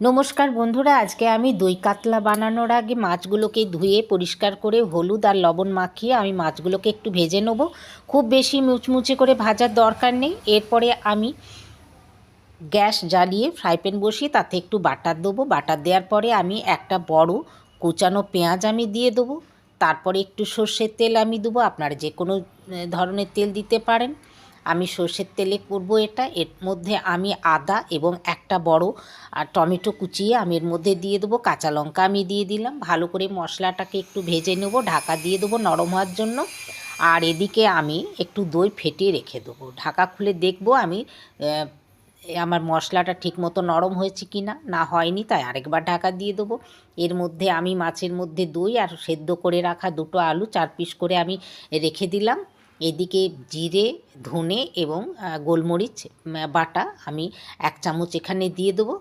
নমস্কার বন্ধুরা, আজকে আমি দই কাতলা বানানোর আগে মাছগুলোকে ধুয়ে পরিষ্কার করে হলুদ আর লবণ মাখিয়ে আমি মাছগুলোকে একটু ভেজে নেব। খুব বেশি মুচমুচে করে ভাজার দরকার নেই। এরপরে আমি গ্যাস জ্বালিয়ে ফ্রাই প্যান বসিয়ে তাতে একটু বাটার দেবো। বাটার দেওয়ার পরে আমি একটা বড় কুচানো পেঁয়াজ আমি দিয়ে দেবো। তারপরে একটু সর্ষের তেল আমি দেবো। আপনারা যে কোনো ধরনের তেল দিতে পারেন। আমি সর্ষের তেলে করব এটা। এর মধ্যে আমি আদা এবং একটা বড় টমেটো কুচিয়ে আমি এর মধ্যে দিয়ে দেবো। কাঁচা লঙ্কা আমি দিয়ে দিলাম। ভালো করে মশলাটাকে একটু ভেজে নেব। ঢাকা দিয়ে দেবো নরম হওয়ার জন্য। আর এদিকে আমি একটু দই ফেটিয়ে রেখে দেবো। ঢাকা খুলে দেখব আমি আমার মশলাটা ঠিক মতো নরম হয়েছে কি না না হয়নি, তাই আরেকবার ঢাকা দিয়ে দেবো। এর মধ্যে আমি মাছের মধ্যে দই আর সেদ্ধ করে রাখা দুটো আলু চার পিস করে আমি রেখে দিলাম। এদিকে জিরে, ধনে এবং গোলমরিচ বাটা আমি এক চামচ এখানে দিয়ে দেবো।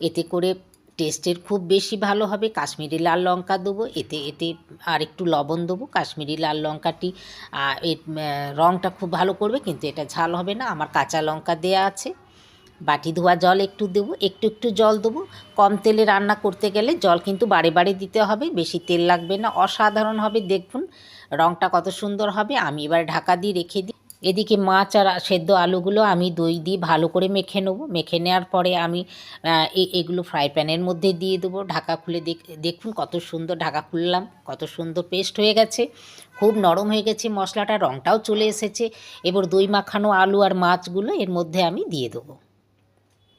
এতে করে টেস্টের খুব বেশি ভালো হবে। কাশ্মীরি লাল লঙ্কা দেবো। এতে এতে আর একটু লবণ দেবো। কাশ্মীরি লাল লঙ্কাটি রঙটা খুব ভালো করবে, কিন্তু এটা ঝাল হবে না। আমার কাঁচা লঙ্কা দেয়া আছে। বাটি ধোয়া জল একটু দেবো। একটু একটু জল দেবো। কম তেলে রান্না করতে গেলে জল কিন্তু বারে বারে দিতে হবে। বেশি তেল লাগবে না। অসাধারণ হবে, দেখুন। রঙটা কত সুন্দর হবে, আমি এবার ঢাকা দিয়ে রেখে দিই। এদিকে মাছ আর সেদ্ধ আলুগুলো আমি দই দিয়ে ভালো করে মেখে নেব। মেখে নেওয়ার পরে আমি এগুলো ফ্রাই প্যানের মধ্যে দিয়ে দেবো। ঢাকা খুলে দেখ- দেখুন কত সুন্দর ঢাকা খুললাম, কত সুন্দর পেস্ট হয়ে গেছে। খুব নরম হয়ে গেছে মশলাটা রঙটাও চলে এসেছে। এবার দই মাখানো আলু আর মাছগুলো এর মধ্যে আমি দিয়ে দেবো।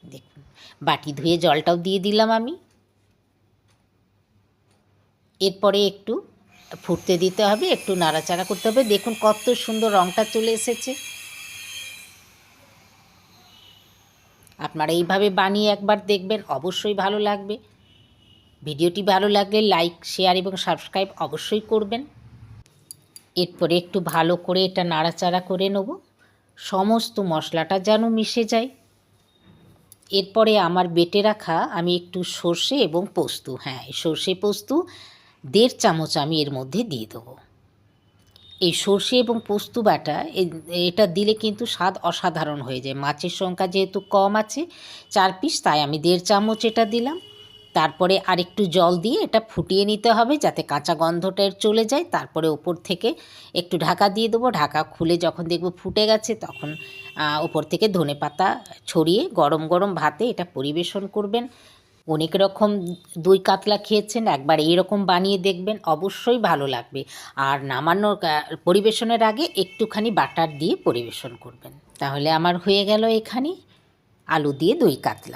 দেখুন, বাটি ধুয়ে জলটাও দিয়ে দিলাম আমি। এরপরে একটু ফুটতে দিতে হবে, একটু নাড়াচাড়া করতে হবে। দেখুন কত সুন্দর রঙটা চলে এসেছে। আপনারা এইভাবে বানিয়ে একবার দেখবেন, অবশ্যই ভালো লাগবে। ভিডিওটি ভালো লাগলে লাইক, শেয়ার এবং সাবস্ক্রাইব অবশ্যই করবেন। এরপরে একটু ভালো করে এটা নাড়াচাড়া করে নেব। সমস্ত মশলাটা যেন মিশে যায়। এরপরে আমার বেটে রাখা আমি একটু সর্ষে এবং পোস্ত। হ্যাঁ সর্ষে পোস্ত দেড় চামচ আমি এর মধ্যে দিয়ে দেবো। এই সর্ষে এবং পোস্ত বাটা এটা দিলে কিন্তু স্বাদ অসাধারণ হয়ে যায়। মাছের সংখ্যা যেহেতু কম আছে, চার পিস, তাই আমি দেড় চামচ এটা দিলাম। তারপরে আরেকটু জল দিয়ে এটা ফুটিয়ে নিতে হবে যাতে কাঁচা গন্ধটা চলে যায়। তারপরে ওপর থেকে একটু ঢাকা দিয়ে দেবো। ঢাকা খুলে যখন দেখব ফুটে গেছে, তখন ওপর থেকে ধনে পাতা ছড়িয়ে গরম গরম ভাতে এটা পরিবেশন করবেন। অনেক রকম দই কাতলা খেয়েছেন, একবার এইরকম বানিয়ে দেখবেন, অবশ্যই ভালো লাগবে। আর নামানোর পরিবেশনের আগে একটুখানি বাটার দিয়ে পরিবেশন করবেন। তাহলে আমার হয়ে গেল এখানে আলু দিয়ে দই কাতলা।